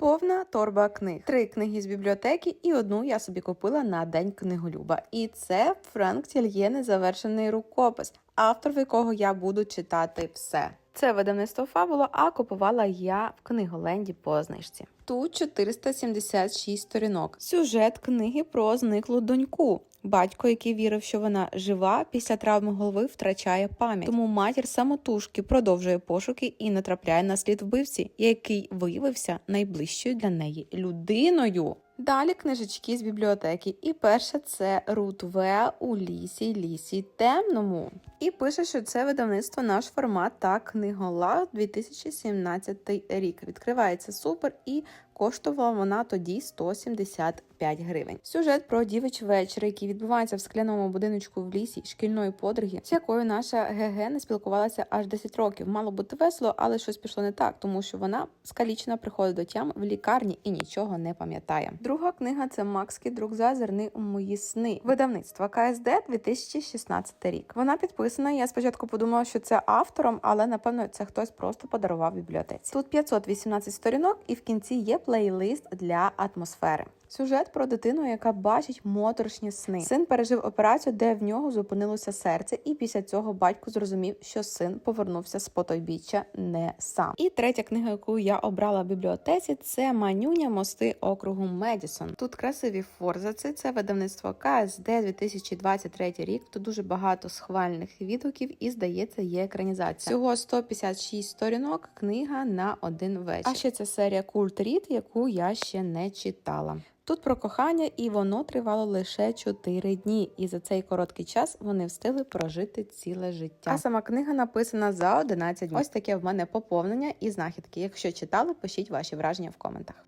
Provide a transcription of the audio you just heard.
Повна торба книг. Три книги з бібліотеки і одну я собі купила на день книголюба. І це Франк Тільє незавершений рукопис, автор в якого я буду читати все. Це видавництво Фабула, а купувала я в книголенді по знижці. Тут 476 сторінок. Сюжет книги про зниклу доньку. Батько, який вірив, що вона жива, після травми голови втрачає пам'ять. Тому матір самотужки продовжує пошуки і натрапляє на слід вбивці, який виявився найближчою для неї людиною. Далі книжечки з бібліотеки. І перше це Рут В. у лісі, лісі темному. І пише, що це видавництво наш формат та книгола 2017 рік. Відкривається супер і коштувала вона тоді 175 гривень. Сюжет про дівич вечір, який відбувається в скляному будиночку в лісі шкільної подруги, з якою наша ГГ не спілкувалася аж 10 років. Мало бути весело, але щось пішло не так, тому що вона скалічена приходить до тям в лікарні і нічого не пам'ятає. Друга книга це Макський друг зазирни у мої сни. Видавництво КСД 2016 рік. Вона підписана. Я спочатку подумала, що це автором, але напевно це хтось просто подарував бібліотеці. Тут 518 сторінок, і в кінці є плейлист для атмосфери. Сюжет про дитину, яка бачить моторошні сни. Син пережив операцію, де в нього зупинилося серце, і після цього батько зрозумів, що син повернувся з потойбіччя не сам. І третя книга, яку я обрала в бібліотеці, це Манюня мости округу Медісон. Тут красиві форзаци, це видавництво КСД 2023 рік. Тут дуже багато схвальних відгуків і здається, є екранізація. Всього 156 сторінок. Книга на один вечір. А ще це серія Культ Рід, яку я ще не читала. Тут про кохання, і воно тривало лише 4 дні. І за цей короткий час вони встигли прожити ціле життя. А сама книга написана за 11 днів. Ось таке в мене поповнення і знахідки. Якщо читали, пишіть ваші враження в коментах.